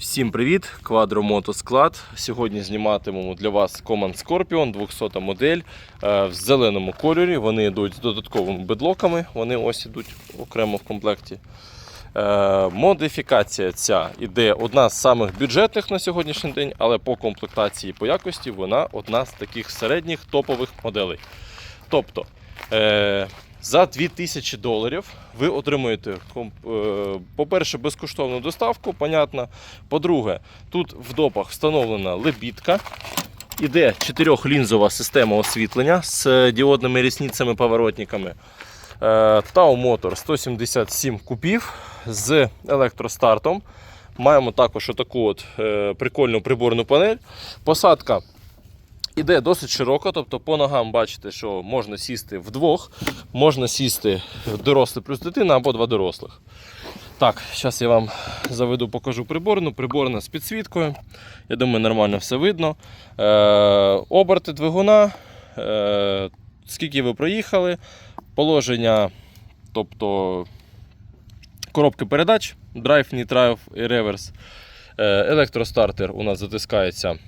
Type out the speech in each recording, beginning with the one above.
Всім привіт! Квадромотосклад. Сьогодні зніматимемо для вас Command Scorpion 200 модель е, в зеленому кольорі. Вони йдуть з додатковими бедлоками, вони ось ідуть окремо в комплекті. Е, Модифікація ця іде одна з самих бюджетних на сьогоднішній день, але по комплектації по якості вона одна з таких середніх топових моделей. Тобто, е, за 2000 доларів ви отримуєте, е, по-перше, безкоштовну доставку, понятно. По-друге, тут в допах встановлена лебідка. Іде чотирьохлінзова система освітлення з діодними рісницями поворотниками. Е, Tau Motor 177 кубів з електростартом. Маємо також отаку от е, прикольну приборну панель. Посадка іде досить широко, тобто по ногам бачите, що можна сісти вдвох, можна сісти дорослий плюс дитина або два дорослих. Так, зараз я вам заведу, покажу приборну. Приборна з підсвіткою. Я думаю, нормально все видно. Е, оберти двигуна, е, скільки ви проїхали, положення, тобто коробки передач, драйв, нітрайв і реверс. Е, електростартер у нас затискається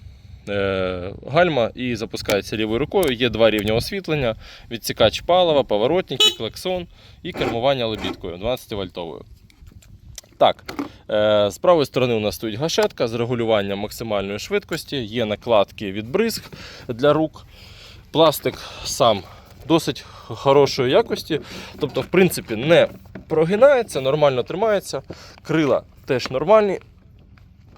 гальма і запускається лівою рукою. Є два рівня освітлення, відсікач палива, поворотники, клаксон і кермування лебідкою 12 вольтовою. Так, е, з правої сторони у нас стоїть гашетка з регулюванням максимальної швидкості, є накладки від бризг для рук. Пластик сам досить хорошої якості, тобто, в принципі, не прогинається, нормально тримається. Крила теж нормальні.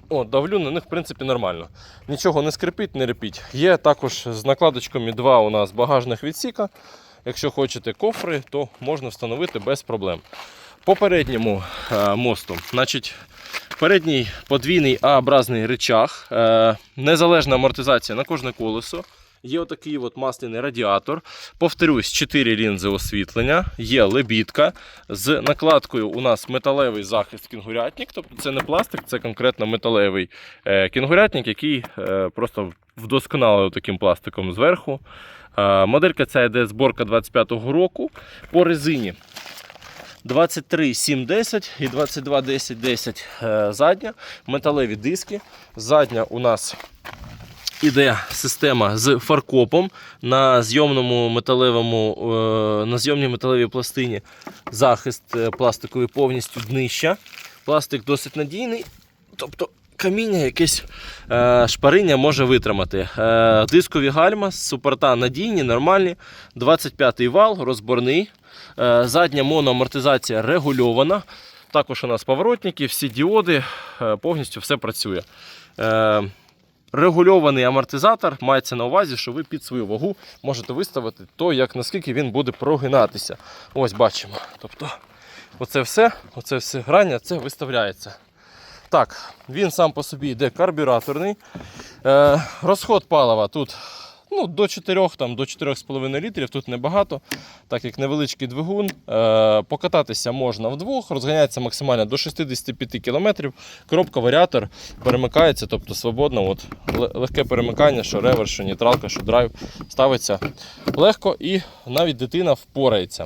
О, давлю на них, в принципі, нормально. Нічого не скрипіть, не репіть. Є також з накладочками два у нас багажних відсіка. Якщо хочете кофри, то можна встановити без проблем. По передньому е, мосту, значить, передній подвійний А-образний речах, е, незалежна амортизація на кожне колесо. Є отакий от масляний радіатор. Повторюсь, 4 лінзи освітлення, є лебідка. З накладкою у нас металевий захист кінгурятник. Тобто це не пластик, це конкретно металевий е, кінгурятник, який е, просто вдосконалив таким пластиком зверху. Е, Моделька ця йде зборка 25-го року. По резині 23 7 10 і 22 10 10 е, задня. Металеві диски. Задня у нас іде система з фаркопом на зйомному металевому, е, на зйомній металевій пластині. Захист е, пластиковий повністю днища. Пластик досить надійний. Тобто каміння, якесь е, шпариння може витримати. Е, дискові гальма супорта надійні, нормальні. 25-й вал, розборний. Е, задня моноамортизація регульована. Також у нас поворотники, всі діоди, е, повністю все працює. Е, Регульований амортизатор мається на увазі, що ви під свою вагу можете виставити то, як наскільки він буде прогинатися. Ось бачимо. Тобто, оце все, оце все грання, це виставляється. Так, він сам по собі йде карбюраторний. Е, розход палива тут ну, до 4, там, до 4,5 літрів, тут небагато, так як невеличкий двигун. Е, покататися можна вдвох, розганяється максимально до 65 км. Коробка варіатор перемикається, тобто свободно, от, легке перемикання, що реверс, що нейтралка, що драйв ставиться легко і навіть дитина впорається.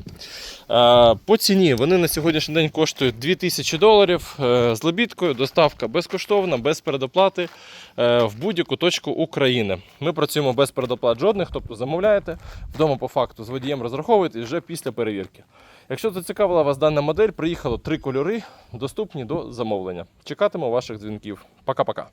Е, По ціні вони на сьогоднішній день коштують 2000 доларів е, з лебідкою, доставка безкоштовна, без передоплати е, в будь-яку точку України. Ми працюємо без передоплат жодних, тобто замовляєте вдома по факту з водієм розраховуєте вже після перевірки. Якщо зацікавила вас дана модель, приїхало три кольори, доступні до замовлення. Чекатиму ваших дзвінків. Пока-пока.